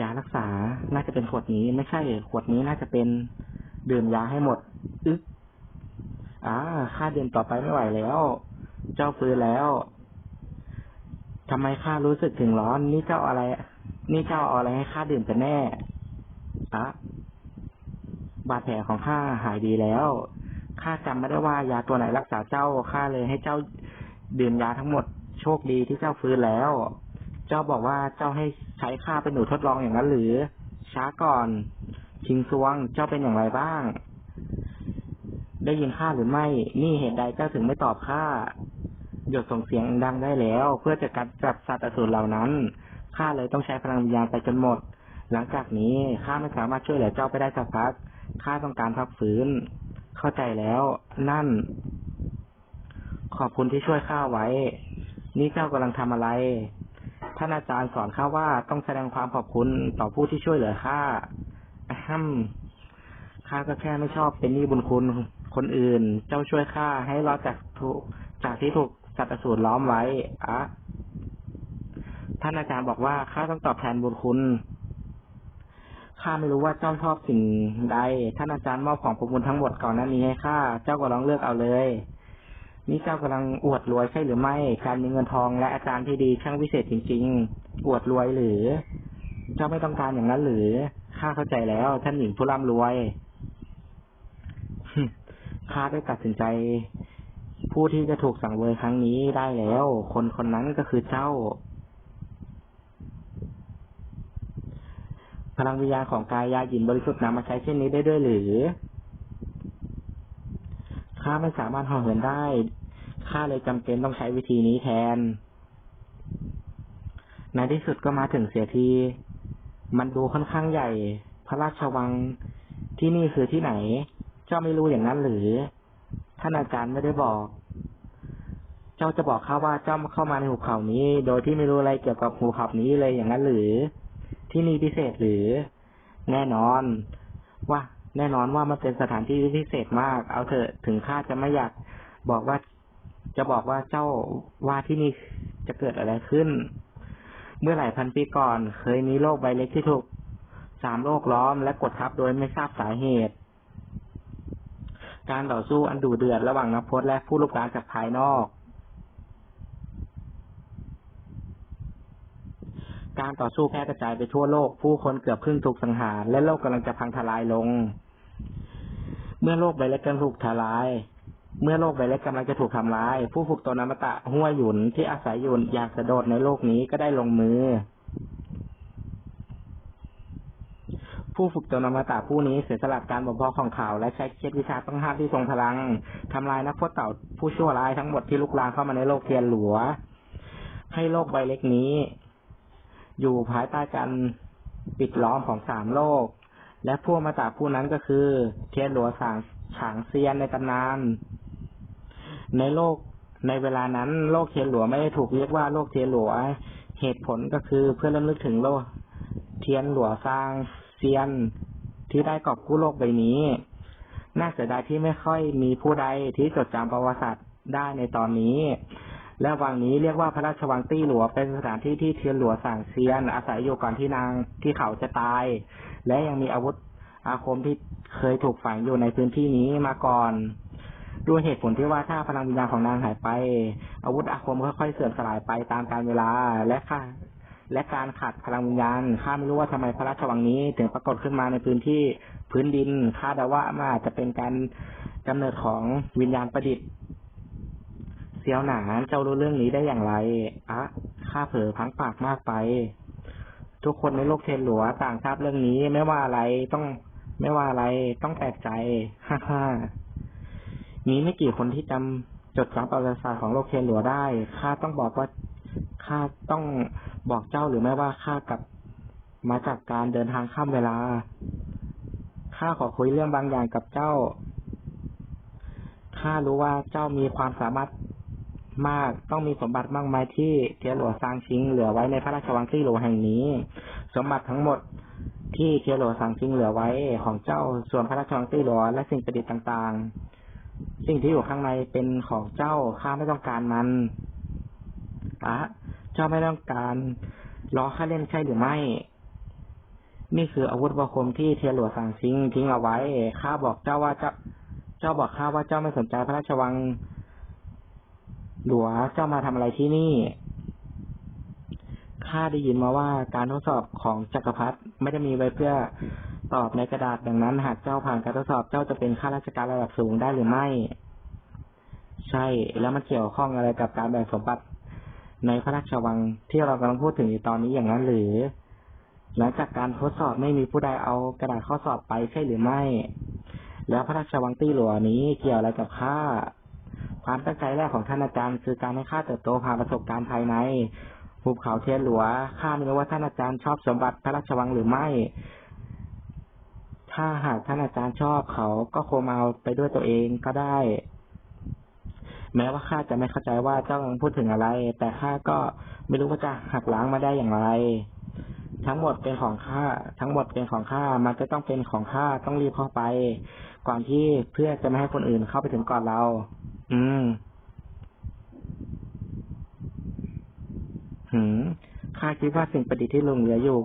ยารักษา น่าจะเป็นขวดนี้ ไม่ใช่ ขวดนี้น่าจะเป็นดื่มยาให้หมด อึ๊กอ่าข้าเดินต่อไปไม่ไหวแล้ว เจ้าฟื้นแล้วทำไมข้ารู้สึกถึงร้อน นี่เจ้าอะไร นี่เจ้าเอาอะไรให้ข้าดื่มกันแน่อะบาดแผลของข้าหายดีแล้ว ข้าจำไม่ได้ว่ายาตัวไหนรักษาเจ้า ข้าเลยให้เจ้าดื่มยาทั้งหมด โชคดีที่เจ้าฟื้นแล้ว เจ้าบอกว่าเจ้าให้ใช้ข้าเป็นหนูทดลองอย่างนั้นหรือ ช้าก่อนชิงซวงเจ้าเป็นอย่างไรบ้าง ได้ยินข้าหรือไม่ นี่เหตุใดเจ้าถึงไม่ตอบข้าหยดส่งเสียงดังได้แล้ว เพื่อจะกัดจับสัตว์อสูรเหล่านั้นข้าเลยต้องใช้พลังวิญญาณไปจนหมด หลังจากนี้ข้าไม่สามารถช่วยเหลือเจ้าไปได้สักพักข้าต้องการพักฟื้น เข้าใจแล้ว นั่น ขอบคุณที่ช่วยข้าไว้ นี่เจ้ากำลังทำอะไร ท่านอาจารย์สอนข้าว่าต้องแสดงความขอบคุณต่อผู้ที่ช่วยเหลือข้าอะฮัมข้าก็แค่ไม่ชอบเป็นหนี้บุญคุณคนอื่น เจ้าช่วยข้าให้รอดจากถูกจากที่ถูกสัตว์อสูรล้อมไว้อะท่านอาจารย์บอกว่าข้าต้องตอบแทนบุญคุณข้าไม่รู้ว่าเจ้าชอบสิ่งใด ท่านอาจารย์มอบของประมูลทั้งหมดก่อนหน้านี้ให้ข้า เจ้าก็ลองเลือกเอาเลย นี่เจ้ากำลังอวดรวยใช่หรือไม่ การมีเงินทองและอาจารย์ที่ดีช่างวิเศษจริง ๆ อวดรวยหรือ เจ้าไม่ต้องการอย่างนั้นหรือ ข้าเข้าใจแล้ว ท่านหญิงผู้ร่ำรวย ข้าได้ตัดสินใจ ผู้ที่จะถูกสั่งเวยครั้งนี้ได้แล้ว คนคนนั้นก็คือเจ้า พลังวิญญาณของกายยาหยินบริสุทธิ์นำมาใช้เช่นนี้ได้ด้วยหรือ ข้าไม่สามารถห่อเหินได้ ข้าเลยจำเป็นต้องใช้วิธีนี้แทน ในที่สุดก็มาถึงเสียที มันดูค่อนข้างใหญ่ พระราชวังที่นี่คือที่ไหน เจ้าไม่รู้อย่างนั้นหรือ ท่านอาจารย์ไม่ได้บอก เจ้าจะบอกข้าว่าเจ้าเข้ามาในหุบเขานี้ โดยที่ไม่รู้อะไรเกี่ยวกับหุบเขานี้เลยอย่างนั้นหรือ ที่นี่พิเศษหรือ แน่นอน ว่า แน่นอนว่ามันเป็นสถานที่ที่พิเศษมาก เอาเถอะถึงข้าจะไม่อยากบอกว่าจะบอกว่าเจ้าว่าที่นี่จะเกิดอะไรขึ้น เมื่อหลายพันปีก่อน เคยมีโลกใบเล็กที่ถูกสามโลกล้อมและกดทับโดยไม่ทราบสาเหตุ การต่อสู้อันดุเดือดระหว่างนักพจน์และผู้ลุกานจากภายนอก การต่อสู้แพร่กระจายไปทั่วโลก ผู้คนเกือบครึ่งถูกสังหาร และโลกกำลังจะพังทลายลง เมื่อโลกใบเล็กกำลังถูกทลาย เมื่อโลกใบเล็กกำลังจะถูกทำลาย ผู้ฝึกตนอมตะหัวหยุนที่อาศัยอยู่อย่างสะโดดในโลกนี้ก็ได้ลงมือ ผู้ฝึกตนอมตะผู้นี้เสียสละการบ่มเพาะของเขา และใช้เคล็ดวิชาต้องห้ามที่ทรงพลังทำลายนักพจน์เต่าผู้ชั่วร้ายทั้งหมดที่ลุกลามเข้ามาในโลกเทียนหลัว ให้โลกใบเล็กนี้ อยู่ภายใต้การปิดล้อมของสามโลก และผู้มาตาผู้นั้นก็คือ เทียนหลวสางฉางเซียนในตำนาน ในโลกในเวลานั้น โลกเทียนหลัวไม่ได้ถูกเรียกว่าโลกเทียนหลัวเหตุผลก็คือเพื่อระลึกถึงโลก เทียนหลัวสร้างเซียน ที่ได้กอบกู้โลกใบนี้ น่าเสียดายที่ไม่ค่อยมีผู้ใดที่จดจำประวัติศาสตร์ได้ในตอนนี้ และวังนี้เรียกว่าพระราชวังตี้หลัวเป็นสถานที่ที่เทียนหลัวสั่งเซียน อาศัยอยู่ก่อนที่นางที่เขาจะตาย และยังมีอาวุธอาคมที่เคยถูกฝังอยู่ในพื้นที่นี้มาก่อนด้วยเหตุผลที่ว่าถ้าพลังวิญญาณของนางหายไป อาวุธอาคมค่อยๆเสื่อมสลายไปตามกาลเวลาและค่ะและการขาดพลังวิญญาณข้าไม่รู้ว่าทำไมพระราชวังนี้ ถึงปรากฏขึ้นมาในพื้นที่พื้นดินข้าเดาว่ามันอาจจะเป็นการกำเนิดของวิญญาณประดิษฐ์ เสียวหนานเจ้ารู้เรื่องนี้ได้อย่างไรอะข้าเผลอพังปากมากไป ทุกคนในโลกเทนหลัวต่างทราบเรื่องนี้ไม่ว่าอะไรต้อง ไม่ว่าอะไรต้องแปลกใจฮ่าฮ่ามีไม่กี่คนที่จำจดจำประวัติศาสตร์ของโลกเทนหลัวได้ข้าต้องบอกว่าข้าต้องบอกเจ้าหรือไม่ว่าข้ากลับมาจากการเดินทางข้ามเวลาข้าขอคุยเรื่องบางอย่างกับเจ้าข้ารู้ว่าเจ้ามีความสามารถ มากต้องมีสมบัติมากมายที่เทียหลวซางชิงเหลือไว้ในพระราชวังที่หลวแห่งนี้ สมบัติทั้งหมดที่เทียหลวซางชิงเหลือไว้ของเจ้าส่วนพระราชวังที่หลวและสิ่งประดิษฐ์ต่างๆ สิ่งที่อยู่ข้างในเป็นของเจ้าข้าไม่ต้องการมันอะเจ้าไม่ต้องการล้อข้าเล่นใช่หรือไม่ นี่คืออาวุธประคมที่เทียหลวงสั่งทิ้งทิ้งเอาไว้ข้าบอกเจ้าว่าเจ้า เจ้าบอกข้าว่าเจ้าไม่สนใจพระราชวัง หลวเจ้ามาทำอะไรที่นี่ ข้าได้ยินมาว่าการทดสอบของจักรพรรดิไม่ได้มีไว้เพื่อตอบในกระดาษดังนั้น หากเจ้าผ่านการทดสอบเจ้าจะเป็นข้าราชการระดับสูงได้หรือไม่ ใช่ แล้วมันเกี่ยวข้องอะไรกับการแบ่งสมบัติในพระราชวังที่เรากำลังพูดถึงอยู่ตอนนี้อย่างนั้นหรือ หลังจากการทดสอบไม่มีผู้ใดเอากระดาษข้อสอบไปใช่หรือไม่ แล้วพระราชวังตี้หลวงนี้เกี่ยวอะไรกับข้า ความตั้งใจแรกของท่านอาจารย์ คือการให้ข้าเติบโตผ่านประสบการณ์ภายในภูเขาเทียนหลวงข้าไม่รู้ว่าท่านอาจารย์ชอบสมบัติพระราชวังหรือไม่ ถ้าหากท่านอาจารย์ชอบเขาก็คงมาเอาไปด้วยตัวเองก็ได้ แม้ว่าข้าจะไม่เข้าใจว่าเจ้ากำลังพูดถึงอะไร แต่ข้าก็ไม่รู้ว่าจะหักล้างมาได้อย่างไร ทั้งหมดเป็นของข้า ทั้งหมดเป็นของข้า มันจะต้องเป็นของข้า ต้องรีบเข้าไป ก่อนที่เพื่อจะไม่ให้คนอื่นเข้าไปถึงก่อนเรา อืม หืมข้าคิดว่าสิ่งประดิษฐ์ที่หลงเหลืออยู่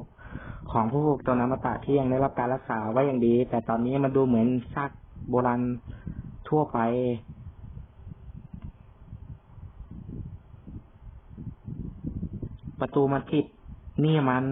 ของผู้ผูกตัวน้ำมตะที่ยังได้รับการรักษาไว้อย่างดี แต่ตอนนี้มันดูเหมือนซากโบราณทั่วไป ประตูมันปิดนี่มัน